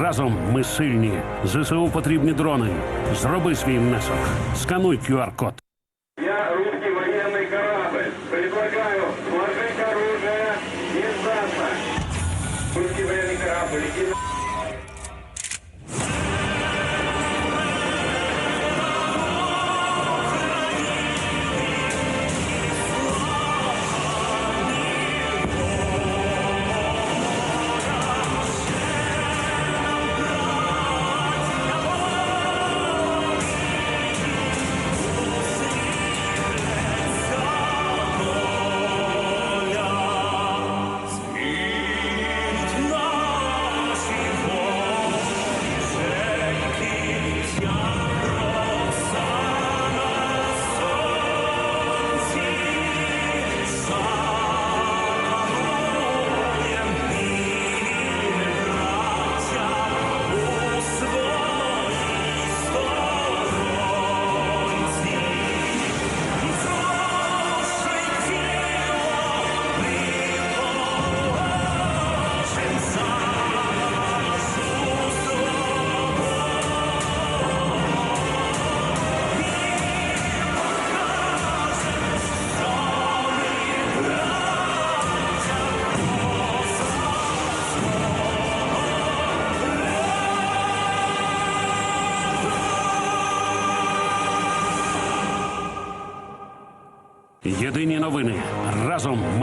Разом ми сильні. ЗСУ потрібні дрони. Зроби свій внесок. Скануй QR-код.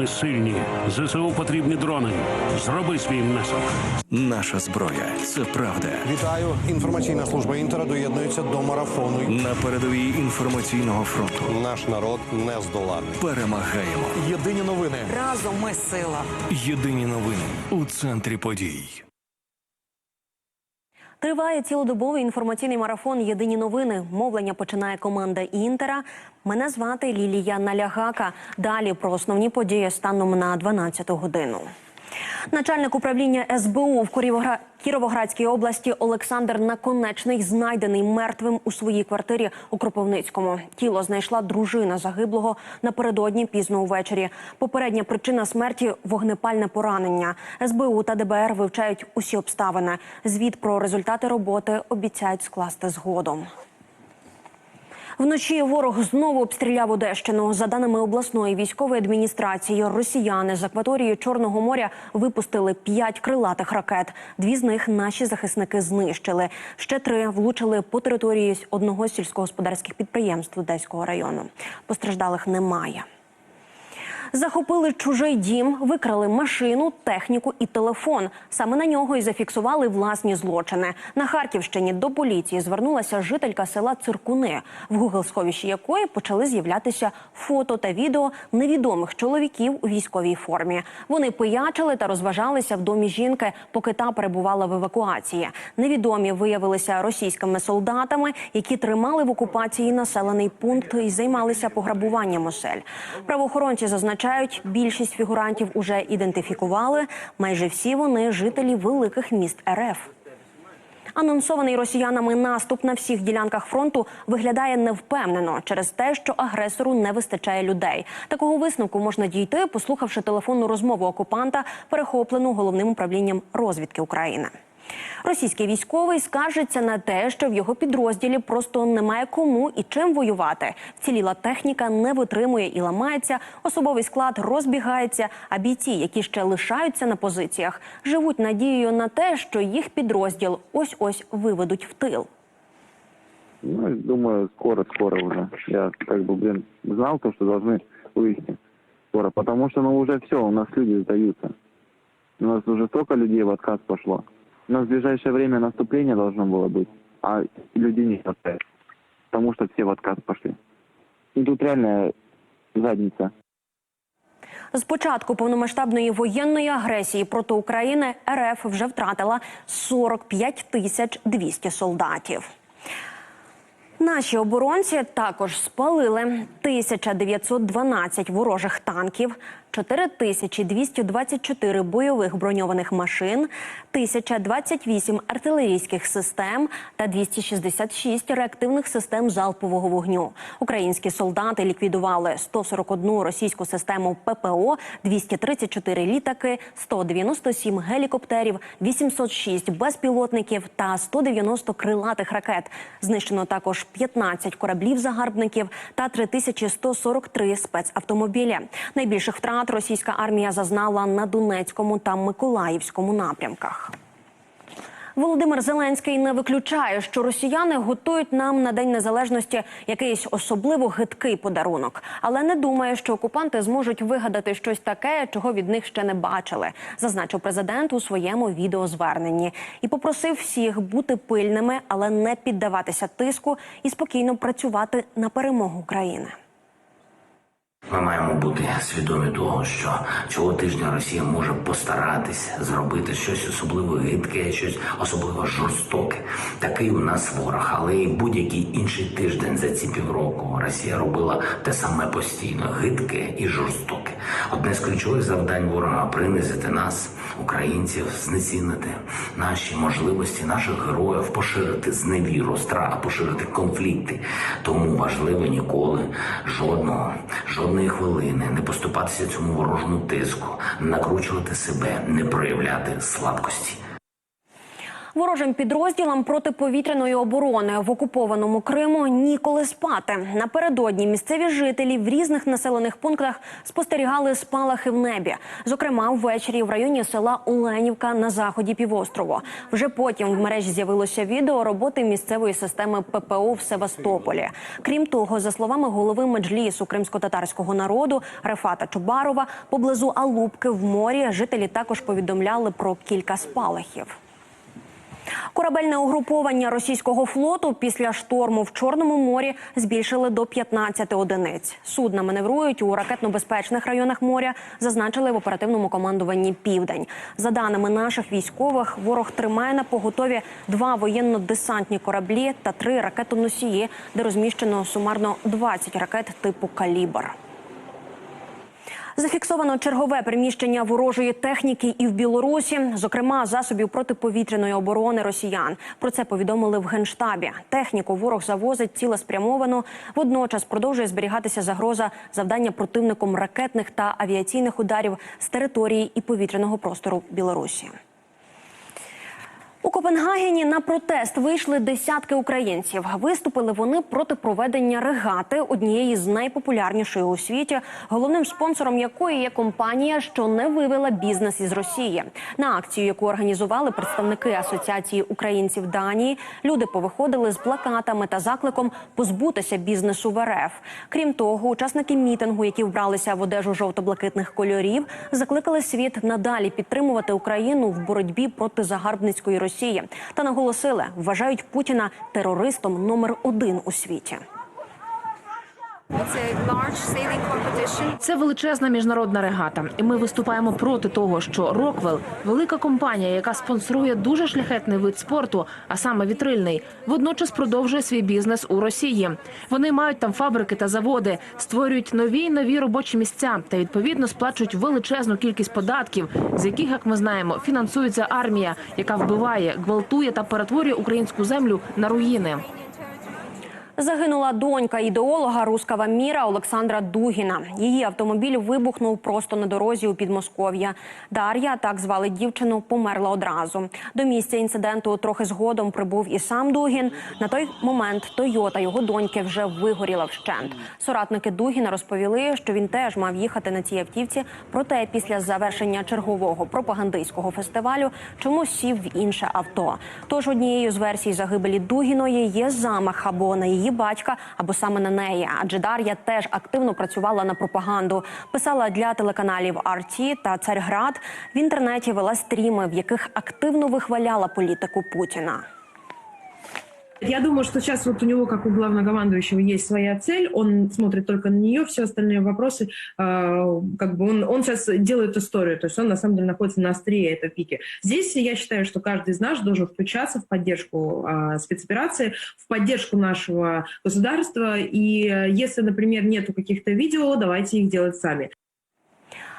Ми сильні. ЗСУ потрібні дрони. Зроби свій внесок. Наша зброя це правда. Вітаю! Інформаційна служба інтера доєднується до марафону. На передовій інформаційного фронту Наш народ не здолати. перемагаємо. Єдині новини. Разом ми сила. Єдині новини у центрі подій. Триває цілодобовий інформаційний марафон Єдині новини. Мовлення починає команда Інтера. Мене звати Лілія Налягака. Далі про основні події станом на 12 годину. Начальник управління СБУ в Курівогра- Кіровоградській області Олександр Наконечний знайдений мертвим у своїй квартирі у Кропивницькому. Тіло знайшла дружина загиблого напередодні пізно увечері. Попередня причина смерті вогнепальне поранення. СБУ та ДБР вивчають усі обставини. Звіт про результати роботи обіцяють скласти згодом. Вночі ворог знову обстріляв Одещину. За даними обласної військової адміністрації, росіяни з акваторії Чорного моря випустили п'ять крилатих ракет. Дві з них наші захисники знищили. Ще три влучили по території одного сільськогосподарських підприємств Одеського району. Постраждалих немає. Захопили чужий дім, викрали машину, техніку і телефон. Саме на нього і зафіксували власні злочини. На Харківщині до поліції звернулася жителька села Циркуни, в гугл-сховищі якої почали з'являтися фото та відео невідомих чоловіків у військовій формі. Вони пиячили та розважалися в домі жінки, поки та перебувала в евакуації. Невідомі виявилися російськими солдатами, які тримали в окупації населений пункт і займалися пограбуванням осель. Правоохоронці зазначають, більшість фігурантів уже ідентифікували. Майже всі вони жителі великих міст РФ. Анонсований росіянами наступ на всіх ділянках фронту виглядає невпевнено через те, що агресору не вистачає людей. Такого висновку можна дійти, послухавши телефонну розмову окупанта, перехоплену головним управлінням розвідки України. Російський військовий скаржиться на те, що в його підрозділі просто немає кому і чим воювати. Вціліла техніка не витримує і ламається, особовий склад розбігається. А бійці, які ще лишаються на позиціях, живуть надією на те, що їх підрозділ ось ось виведуть в тил. Ну, думаю, скоро-скоро уже. Я как бы, блин, знал то, что должны вывести скоро. Потому что, ну, уже все, у нас люди сдаются. У нас уже столько людей в отказ пошло. Нас в ближайшее время наступление должно было быть, а людей не хватает. Потому что все в отказ пошли. И тут реально задница. З початку повномасштабної воєнної агресії проти України РФ вже втратила 45 тисяч 200 солдатів. Наші оборонці також спалили 1912 ворожих танків, 4224 бойових броньованих машин, 1028 артилерійських систем та 266 реактивних систем залпового вогню. Українські солдати ліквідували 141 російську систему ППО, 234 літаки, 197 гелікоптерів, 806 безпілотників та 190 крилатих ракет. Знищено також 15 кораблів загарбників та 3143 спецавтомобілі. Найбільших втрат російська армія зазнала на Донецькому та Миколаївському напрямках. Володимир Зеленський не виключає, що росіяни готують нам на день незалежності якийсь особливо гидкий подарунок, але не думає, що окупанти зможуть вигадати щось таке, чого від них ще не бачили, зазначив президент у своєму відеозверненні і попросив всіх бути пильними, але не піддаватися тиску і спокійно працювати на перемогу України. Ми маємо бути свідомі того, що цього тижня Росія може постаратись зробити щось особливо гидке, щось особливо жорстоке. Такий у нас ворог, але і будь-який інший тиждень за ці півроку Росія робила те саме постійно гидке і жорстоке. Одне з ключових завдань ворога принизити нас, українців, знецінити наші можливості, наших героїв, поширити зневіру, страх, поширити конфлікти. Тому важливо ніколи жодного, жодної хвилини не поступатися цьому ворожому тиску, накручувати себе, не проявляти слабкості. Ворожим підрозділам протиповітряної оборони в окупованому Криму ніколи спати. Напередодні місцеві жителі в різних населених пунктах спостерігали спалахи в небі. Зокрема, ввечері в районі села Оленівка на заході півострову. Вже потім в мережі з'явилося відео роботи місцевої системи ППО в Севастополі. Крім того, за словами голови меджлісу кримсько-татарського народу Рефата Чубарова, поблизу Алубки в морі жителі також повідомляли про кілька спалахів. Корабельне угруповання російського флоту після шторму в Чорному морі збільшили до 15 одиниць. Судна маневрують у ракетно-безпечних районах моря, зазначили в оперативному командуванні Південь. За даними наших військових, ворог тримає на поготові два воєнно-десантні кораблі та три ракетоносії, де розміщено сумарно 20 ракет типу Калібр. Зафіксовано чергове приміщення ворожої техніки і в Білорусі, зокрема засобів протиповітряної оборони росіян. Про це повідомили в генштабі. Техніку ворог завозить цілеспрямовано. Водночас продовжує зберігатися загроза завдання противником ракетних та авіаційних ударів з території і повітряного простору Білорусі. У Копенгагені на протест вийшли десятки українців. Виступили вони проти проведення регати однієї з найпопулярнішої у світі, головним спонсором якої є компанія, що не вивела бізнес із Росії. На акцію, яку організували представники Асоціації українців Данії, люди повиходили з плакатами та закликом позбутися бізнесу в РФ. Крім того, учасники мітингу, які вбралися в одежу жовто-блакитних кольорів, закликали світ надалі підтримувати Україну в боротьбі проти загарбницької Росії та наголосили, вважають Путіна терористом номер один у світі. Це величезна міжнародна регата, і ми виступаємо проти того, що Роквел, велика компанія, яка спонсорує дуже шляхетний вид спорту, а саме вітрильний, водночас продовжує свій бізнес у Росії. Вони мають там фабрики та заводи, створюють нові й нові робочі місця та відповідно сплачують величезну кількість податків, з яких, як ми знаємо, фінансується армія, яка вбиває, гвалтує та перетворює українську землю на руїни. Загинула донька ідеолога рускава міра Олександра Дугіна. Її автомобіль вибухнув просто на дорозі у Підмосков'я. Дар'я, так звали дівчину, померла одразу. До місця інциденту трохи згодом прибув і сам Дугін. На той момент Тойота його доньки вже вигоріла вщент. Соратники Дугіна розповіли, що він теж мав їхати на цій автівці. Проте після завершення чергового пропагандистського фестивалю чомусь сів в інше авто. Тож однією з версій загибелі Дугіної є замах або на її батька, або саме на неї. Адже Дар'я теж активно працювала на пропаганду. Писала для телеканалів RT та Царьград. В інтернеті вела стріми, в яких активно вихваляла політику Путіна. Я думаю, что сейчас вот у него, как у главнокомандующего, есть своя цель. Он смотрит только на нее, все остальные вопросы, э, как бы он, он сейчас делает историю. То есть он на самом деле находится на острие этой пики. Здесь я считаю, что каждый из нас должен включаться в поддержку э, спецоперации, в поддержку нашего государства. И э, если, например, нету каких-то видео, давайте их делать сами.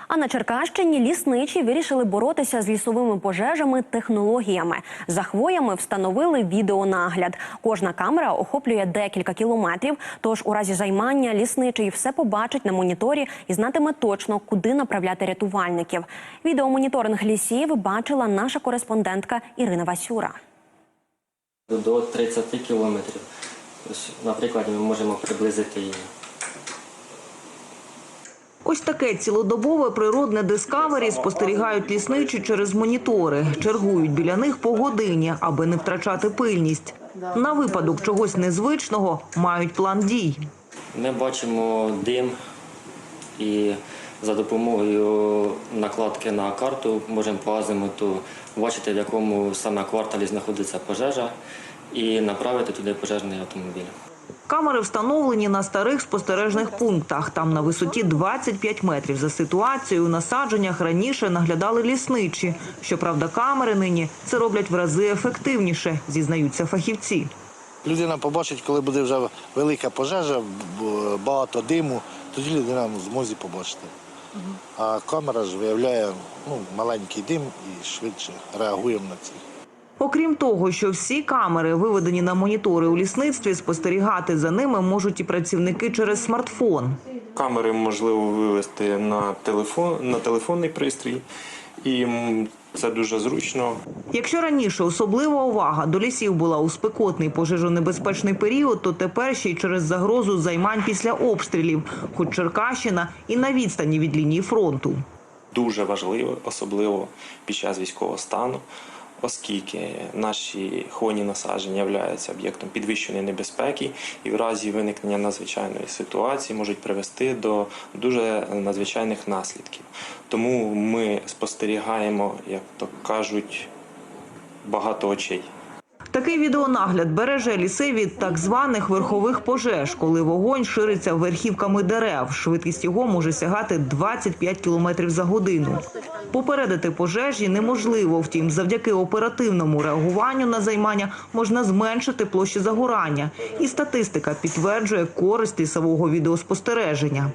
А на Черкащині лісничі вирішили боротися з лісовими пожежами технологіями. За хвоями встановили відеонагляд. Кожна камера охоплює декілька кілометрів. Тож у разі займання лісничий все побачить на моніторі і знатиме точно, куди направляти рятувальників. Відеомоніторинг лісів бачила наша кореспондентка Ірина Васюра. до 30 кілометрів. Наприклад, ми можемо приблизити її. Ось таке цілодобове природне дискавері спостерігають лісничі через монітори. Чергують біля них по годині, аби не втрачати пильність. На випадок чогось незвичного мають план дій. Ми бачимо дим і за допомогою накладки на карту можемо по азимуту бачити, в якому саме кварталі знаходиться пожежа, і направити туди пожежний автомобіль. Камери встановлені на старих спостережних пунктах. Там на висоті 25 метрів за ситуацією у насадженнях раніше наглядали лісничі. Щоправда, камери нині це роблять в рази ефективніше, зізнаються фахівці. Людина побачить, коли буде вже велика пожежа, багато диму, тоді людина змозі побачити. А камера ж виявляє ну, маленький дим і швидше реагуємо на це. Окрім того, що всі камери виведені на монітори у лісництві, спостерігати за ними можуть і працівники через смартфон. Камери можливо вивести на телефон на телефонний пристрій, і це дуже зручно. Якщо раніше особлива увага до лісів була у спекотний пожежонебезпечний період, то тепер ще й через загрозу займань після обстрілів, хоч Черкащина і на відстані від лінії фронту. Дуже важливо, особливо під час військового стану, оскільки наші хвойні насадження являються об'єктом підвищеної небезпеки і в разі виникнення надзвичайної ситуації можуть привести до дуже надзвичайних наслідків. Тому ми спостерігаємо, як то кажуть, багато очей. Такий відеонагляд береже ліси від так званих верхових пожеж, коли вогонь шириться верхівками дерев. Швидкість його може сягати 25 км за годину. Попередити пожежі неможливо, втім, завдяки оперативному реагуванню на займання можна зменшити площі загорання. І статистика підтверджує користь лісового відеоспостереження.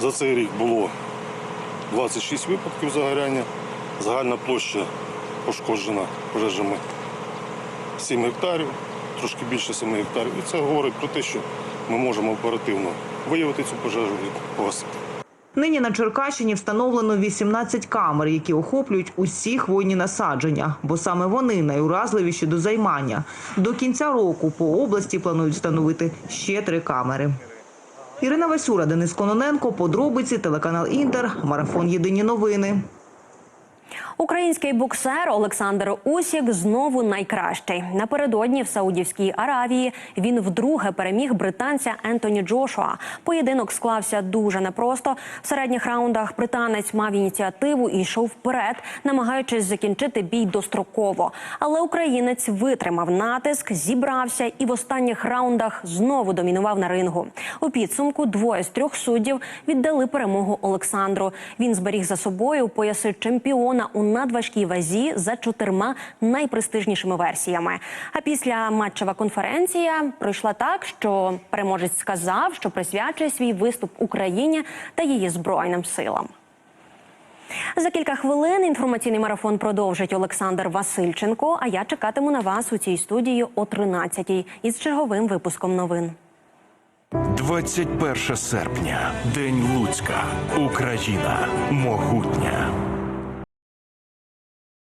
За цей рік було 26 випадків загоряння. Загальна площа пошкоджена пожежами 7 гектарів, трошки більше 7 гектарів. І це говорить про те, що ми можемо оперативно виявити цю пожежу і погасити. Нині на Черкащині встановлено 18 камер, які охоплюють усі хвойні насадження, бо саме вони найуразливіші до займання. До кінця року по області планують встановити ще три камери. Ірина Васюра, Денис Кононенко, подробиці, телеканал Інтер, марафон Єдині новини. Український боксер Олександр Усік знову найкращий. Напередодні в Саудівській Аравії він вдруге переміг британця Ентоні Джошуа. Поєдинок склався дуже непросто. В середніх раундах британець мав ініціативу і йшов вперед, намагаючись закінчити бій достроково. Але українець витримав натиск, зібрався і в останніх раундах знову домінував на рингу. У підсумку двоє з трьох суддів віддали перемогу Олександру. Він зберіг за собою пояси чемпіона надважкій вазі за чотирма найпрестижнішими версіями. А після матчева конференція пройшла так, що переможець сказав, що присвячує свій виступ Україні та її збройним силам. За кілька хвилин інформаційний марафон продовжить Олександр Васильченко. А я чекатиму на вас у цій студії о 13-й із черговим випуском новин. 21 серпня. День Луцька. Україна. Могутня.